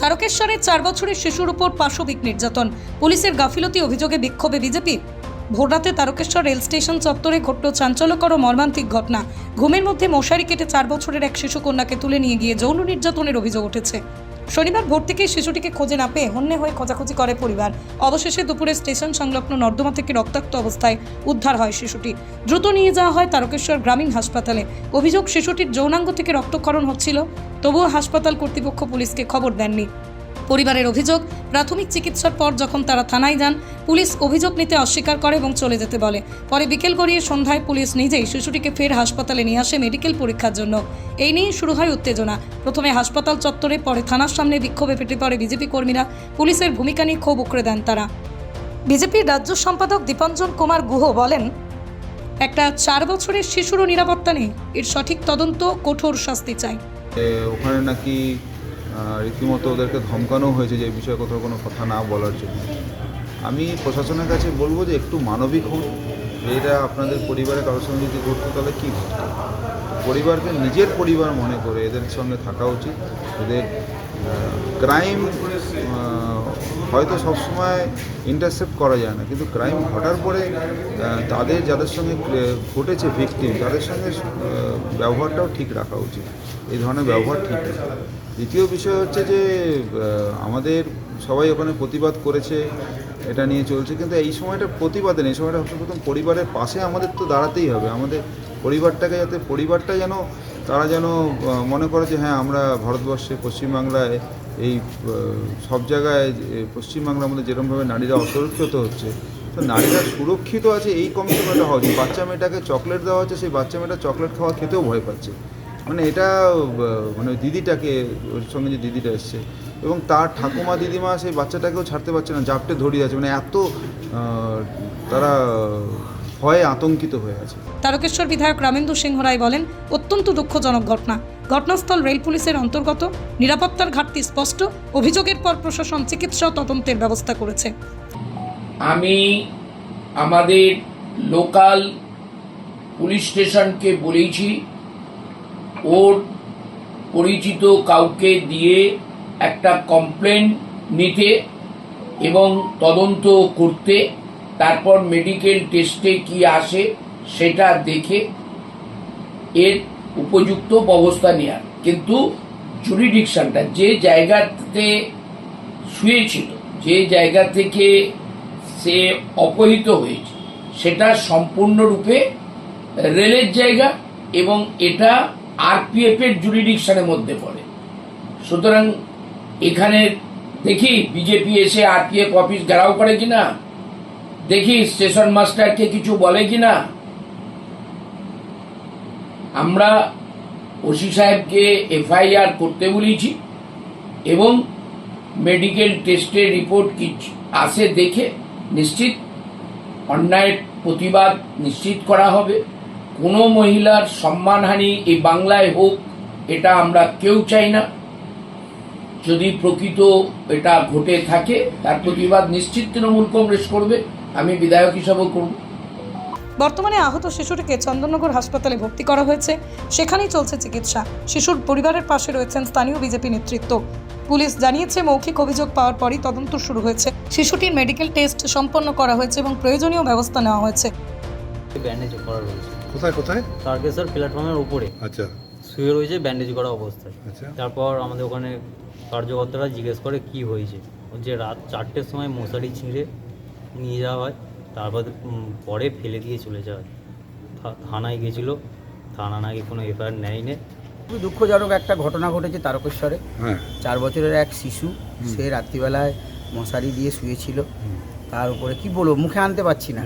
তারকেশ্বরের চার বছরের শিশুর উপর পাশবিক নির্যাতন। পুলিশের গাফিলতি অভিযোগে বিক্ষোভে বিজেপি। ভোররাতে তারকেশ্বর রেল স্টেশন চত্বরে ঘটল চাঞ্চল্যকর ও মর্মান্তিক ঘটনা। ঘুমের মধ্যে মশারি কেটে চার বছরের এক শিশু কন্যাকে তুলে নিয়ে গিয়ে যৌন নির্যাতনের অভিযোগ উঠেছে। শনিবার ভোর থেকেই শিশুটিকে খোঁজে না পেয়ে হন্যে হয়ে খোঁজাখুঁজি করে পরিবার। অবশেষে দুপুরে স্টেশন সংলগ্ন নর্দমা থেকে রক্তাক্ত অবস্থায় উদ্ধার হয় শিশুটি। দ্রুত নিয়ে যাওয়া হয় তারকেশ্বর গ্রামীণ হাসপাতালে। অভিযোগ, শিশুটির যৌনাঙ্গ থেকে রক্তক্ষরণ হচ্ছিল, তবুও হাসপাতাল কর্তৃপক্ষ পুলিশকে খবর দেননি। পরিবারের অভিযোগ, প্রাথমিক চিকিৎসার পর যখন তারা থানায় যান, পুলিশ অভিযোগ নিতে অস্বীকার করে এবং চলে যেতে বলে। পরে বিকেল গড়িয়ে সন্ধ্যায় পুলিশ নিজেই শিশুটিকে ফের হাসপাতালে নিয়ে আসে মেডিকেল পরীক্ষার জন্য। এই নিয়ে শুরু হয় উত্তেজনা। প্রথমে হাসপাতাল চত্বরে, পরে থানার সামনে বিক্ষোভে ফেটে পড়ে বিজেপি কর্মীরা। পুলিশের ভূমিকা নিয়ে ক্ষোভ উকড়ে দেন তারা। বিজেপির রাজ্য সম্পাদক দীপাঞ্জন কুমার গুহ বলেন, একটা চার বছরের শিশুরও নিরাপত্তা নেই। এর সঠিক তদন্ত কঠোর শাস্তি চাই। ওখানে নাকি রীতিমতো ওদেরকে ধমকানো হয়েছে যে এই বিষয়ে কোথাও কোনো কথা না বলার জন্য। আমি প্রশাসনের কাছে বলব যে একটু মানবিক হন এটা আপনাদের পরিবারে কারোর সঙ্গে যদি ঘটতো তাহলে কী ঘটতো? পরিবারকে নিজের পরিবার মনে করে এদের সঙ্গে থাকা উচিত। এদের ক্রাইম হয়তো সবসময় ইন্টারসেপ্ট করা যায় না। কিন্তু ক্রাইম ঘটার পরে তাদের, যাদের সঙ্গে ঘটেছে ভিকটিম তাদের সঙ্গে ব্যবহারটাও ঠিক রাখা উচিত। এই ধরনের ব্যবহার ঠিক না দ্বিতীয় বিষয় হচ্ছে যে আমাদের সবাই ওখানে প্রতিবাদ করেছে, এটা নিয়ে চলছে, কিন্তু এই সময়টা প্রতিবাদে নেই, এই সময়টা প্রথম পরিবারের পাশে আমাদের তো দাঁড়াতেই হবে, আমাদের পরিবারটাকে যাতে, পরিবারটা যেন, তারা যেন মনে করে যে হ্যাঁ আমরা ভারতবর্ষে, পশ্চিমবাংলায় এই সব জায়গায় পশ্চিমবাংলার মধ্যে যেরকমভাবে নারীরা অসুরক্ষিত হচ্ছে, তো নারীরা সুরক্ষিত আছে, এই কমিশনটা হওয়া উচিত। বাচ্চা মেয়েটাকে চকলেট দেওয়া হচ্ছে, সেই বাচ্চা মেয়েটা চকলেট খাওয়া খেতেও ভয় পাচ্ছে। মানে এটা মানে ওই দিদিটাকে ওর সঙ্গে যে দিদিটা এসছে। এবং তার ঠাকুমা দিদিমা সেই বাচ্চাটাকেও ছাড়তে পারছে না জাপটে ধরিয়ে আছে। মানে এত তারা ভয়ে আতঙ্কিত হয়ে আছে। তারকেশ্বর বিধায়ক রামেন্দু সিংহ রায় বলেন অত্যন্ত দুঃখজনক ঘটনা। ঘটনাস্থল রেল পুলিশের অন্তর্গত। নিরাপত্তার ঘাটতি স্পষ্ট। অভিযোগের পর প্রশাসন চিকিৎসা তদন্তের ব্যবস্থা করেছে। আমি আমাদের লোকাল পুলিশ স্টেশনকে বলেছি ওর পরিচিত কাউকে দিয়ে একটা কমপ্লেন নিতে এবং তদন্ত করতে, তারপর মেডিকেল টেস্টে কি আসে সেটা দেখে এর উপযুক্ত ব্যবস্থা নেওয়ার কিন্তু জুরিডিকশনটা যে জায়গাতে শুয়েছিল, যে জায়গা থেকে সে অপহৃত হয়েছে, সেটা সম্পূর্ণরূপে রেলের জায়গা এবং এটা আরপিএফ এর জুরিডিকশনের মধ্যে পড়ে। সুতরাং এখানে দেখি বিজেপি এসে আরপিএফ অফিস ঘেরাও করে কিনা, দেখি স্টেশন মাস্টারকে কিছু বলে কিনা। আমরা ওসি সাহেবকে এফআইআর করতে বলেছি এবং মেডিকেল টেস্টের রিপোর্ট কি আসে দেখে নিশ্চিত, অন্যায়ের প্রতিবাদ নিশ্চিত করা হবে। কোনো মহিলার সম্মানহানি এই বাংলায় হোক এটা আমরা কেউ চাই না। যদি প্রকৃত এটা ঘটে থাকে তার প্রতিবাদ নিশ্চিত তৃণমূল কংগ্রেস করবে আমি বিধায়ক হিসাবেও করব। বর্তমানে আহত শিশুটিকে চন্দননগর হাসপাতালে ভর্তি করা হয়েছে। সেখানেই চলছে চিকিৎসা। শিশুর পরিবারের পাশে রয়েছেন স্থানীয় বিজেপি নেতৃত্ব। পুলিশ জানিয়েছে মৌখিক অভিযোগ পাওয়ার পরই তদন্ত শুরু হয়েছে। শিশুটির মেডিকেল টেস্ট সম্পন্ন করা হয়েছে এবং প্রয়োজনীয় ব্যবস্থা নেওয়া হয়েছে। ব্যান্ডেজ করা রয়েছে কোথায় কোথায়? তারকেশ্বর প্ল্যাটফর্মের উপরে। আচ্ছা। শুয়ে রয়েছে ব্যান্ডেজ করা অবস্থায়। আচ্ছা। তারপর আমাদের ওখানে কার্যকর্তারা জিজ্ঞেস করে কি হয়েছে। যে রাত চারটের সময় মশারি ছিঁড়ে নিয়ে যাওয়া হয় তারপর পরে ফেলে দিয়ে চলে যাওয়া হয়। থা- থানায় গেছিল থানা নাকি কোনো এফআইআর নেয়নি। খুবই দুঃখজনক একটা ঘটনা ঘটেছে তারকেশ্বরে। হ্যাঁ। চার বছরের এক শিশু সে রাত্রিবেলায় মশারি দিয়ে শুয়েছিল। তার উপরে কি বলব মুখে আনতে পারছি না।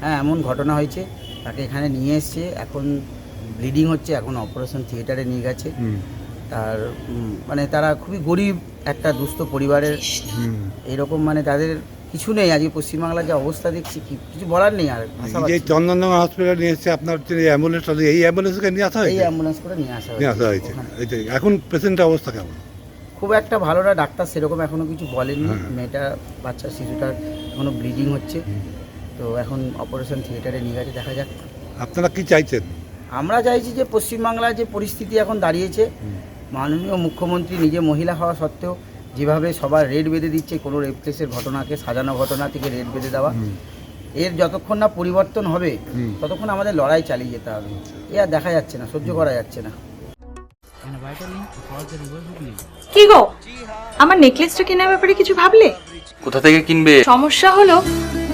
হ্যাঁ এমন ঘটনা হয়েছে। তাকে এখানে নিয়ে এসছে। এখন ব্লিডিং হচ্ছে এখন অপারেশন থিয়েটারে নিয়ে গেছে। তার মানে তারা খুবই গরিব একটা দুস্থ পরিবারের। এরকম মানে তাদের কিছু নেই। আজকে পশ্চিমবাংলার যে অবস্থা দেখছি কি কিছু বলার নেই আর এই যে। চন্দননগর হসপিটালে নিয়ে এসছে আপনার যে অ্যাম্বুলেন্স এই অ্যাম্বুলেন্সকে নিয়ে আসা এই অ্যাম্বুলেন্স করে নিয়ে আসা নিয়ে আসা হয়েছে। এই এখন পেশেন্টের অবস্থা কেমন? খুব একটা ভালো না। ডাক্তার সেরকম এখনও কিছু বলেননি। মেয়েটা বাচ্চা শিশুটার এখনও ব্লিডিং হচ্ছে। তো এখন অপারেশন থিয়েটারে নিয়ে গেছে দেখা যাক। আপনারা কি চাইছেন? আমরা চাইছি যে পশ্চিমবাংলার যে পরিস্থিতি এখন দাঁড়িয়েছে মাননীয় মুখ্যমন্ত্রী নিজে মহিলা হওয়া সত্ত্বেও যেভাবে সবার রেড বেঁধে দিচ্ছে কোনো রেপ কেসের ঘটনাকে সাজানো ঘটনা থেকে রেড বেঁধে দেওয়া এর যতক্ষণ না পরিবর্তন হবে ততক্ষণ আমাদের লড়াই চালিয়ে যেতে হবে। এ আর দেখা যাচ্ছে না সহ্য করা যাচ্ছে না। কি গো? আমার নেকলেসটা কেনার ব্যাপারে কিছু ভাবলে? কোথা থেকে কিনবে? সমস্যা হলো